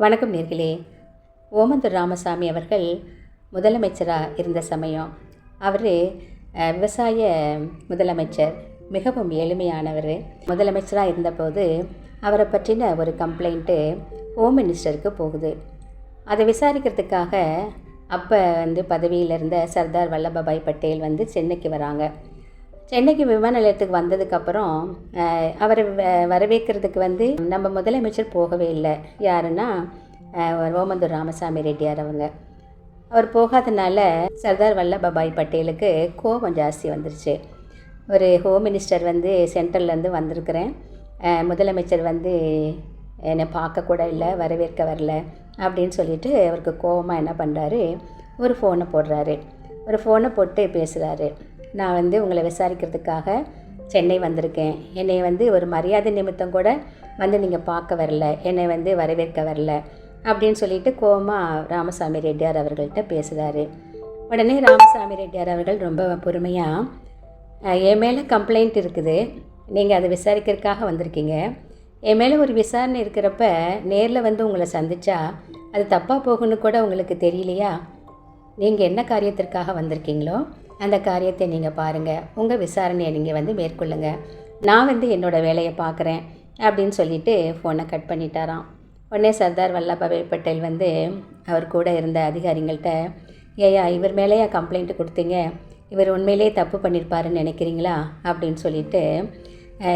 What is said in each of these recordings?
வணக்கம் நேர்களே. ஓமந்தூர் ராமசாமி அவர்கள் முதலமைச்சராக இருந்த சமயம் அவர் விவசாய முதலமைச்சர் மிகவும் எளிமையானவர். முதலமைச்சராக இருந்தபோது அவரை பற்றின ஒரு கம்ப்ளைண்ட்டு ஹோம் மினிஸ்டருக்கு போகுது. அதை விசாரிக்கிறதுக்காக அப்போ வந்து பதவியில் இருந்த சர்தார் வல்லபாய் பட்டேல் வந்து சென்னைக்கு வராங்க. சென்னைக்கு விமான நிலையத்துக்கு வந்ததுக்கப்புறம் அவரை வ- வரவேற்கிறதுக்கு வந்து நம்ம முதலமைச்சர் போகவே இல்லை. யாருன்னா ஓமந்தூர் ராமசாமி ரெட்டியார் அவங்க. அவர் போகாதனால சர்தார் வல்லபாய் பட்டேலுக்கு கோபம் ஜாஸ்தி வந்துருச்சு. ஒரு ஹோம் மினிஸ்டர் வந்து சென்ட்ரல்லேருந்து வந்திருக்கிறேன். முதலமைச்சர் வந்து என்னை பார்க்கக்கூட இல்லை வரவேற்க வரல அப்படின்னு சொல்லிட்டு அவருக்கு கோபமாக என்ன பண்ணுறாரு ஒரு ஃபோனை போடுறாரு. ஒரு ஃபோனை போட்டு பேசுகிறாரு நான் வந்து உங்களை விசாரிக்கிறதுக்காக சென்னை வந்திருக்கேன். என்னை வந்து ஒரு மரியாதை நிமித்தம் கூட வந்து நீங்கள் பார்க்க வரல என்னை வந்து வரவேற்க வரல அப்படின்னு சொல்லிட்டு கோமா ராமசாமி ரெட்டியார் அவர்கள்ட்ட பேசுகிறாரு உடனே ராமசாமி ரெட்டியார் அவர்கள் ரொம்ப பொறுமையாக என் மேலே கம்ப்ளைண்ட் இருக்குது. நீங்கள் அதை விசாரிக்கிறதுக்காக வந்திருக்கீங்க. என் மேலே ஒரு விசாரணை இருக்கிறப்ப நேரில் வந்து உங்களை சந்தித்தா அது தப்பாக போகுன்னு கூட உங்களுக்கு தெரியலையா? நீங்கள் என்ன காரியத்திற்காக வந்திருக்கீங்களோ அந்த காரியத்தை நீங்கள் பாருங்கள் உங்கள் விசாரணையை நீங்கள் வந்து மேற்கொள்ளுங்க. நான் வந்து என்னோடய வேலையை பார்க்குறேன் அப்படின்னு சொல்லிட்டு ஃபோனை கட் பண்ணிட்டாராம். உடனே சர்தார் வல்லபாய் பட்டேல் வந்து அவர் கூட இருந்த அதிகாரிங்கள்ட்ட ஏயா இவர் மேலேயா கம்ப்ளைண்ட் கொடுத்தீங்க? இவர் உண்மையிலேயே தப்பு பண்ணியிருப்பாருன்னு நினைக்கிறீங்களா? அப்படின்னு சொல்லிட்டு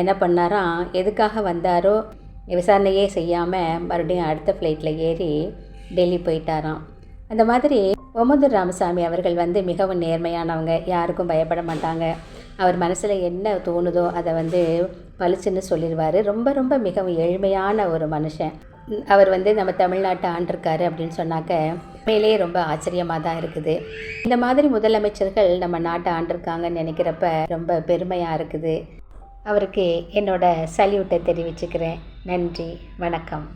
என்ன பண்ணாராம் எதுக்காக வந்தாரோ விசாரணையே செய்யாமல் மறுபடியும் அடுத்த ஃப்ளைட்டில் ஏறி டெல்லி போயிட்டாராம். அந்த மாதிரி ஒமந்தூர் ராமசாமி அவர்கள் வந்து மிகவும் நேர்மையானவங்க. யாருக்கும் பயப்பட மாட்டாங்க. அவர் மனசில் என்ன தோணுதோ அதை வந்து பளிச்சுன்னு சொல்லிடுவார் ரொம்ப ரொம்ப மிகவும் எளிமையான ஒரு மனுஷன். அவர் வந்து நம்ம தமிழ்நாட்டை ஆண்டிருக்காரு அப்படின்னு சொன்னாக்க உண்மையிலேயே ரொம்ப ஆச்சரியமாக தான் இருக்குது. இந்த மாதிரி முதலமைச்சர்கள் நம்ம நாட்டை ஆண்டிருக்காங்கன்னு நினைக்கிறப்ப ரொம்ப பெருமையாக இருக்குது. அவருக்கு என்னோட சல்யூட்டை தெரிவிச்சுக்கிறேன். நன்றி. வணக்கம்.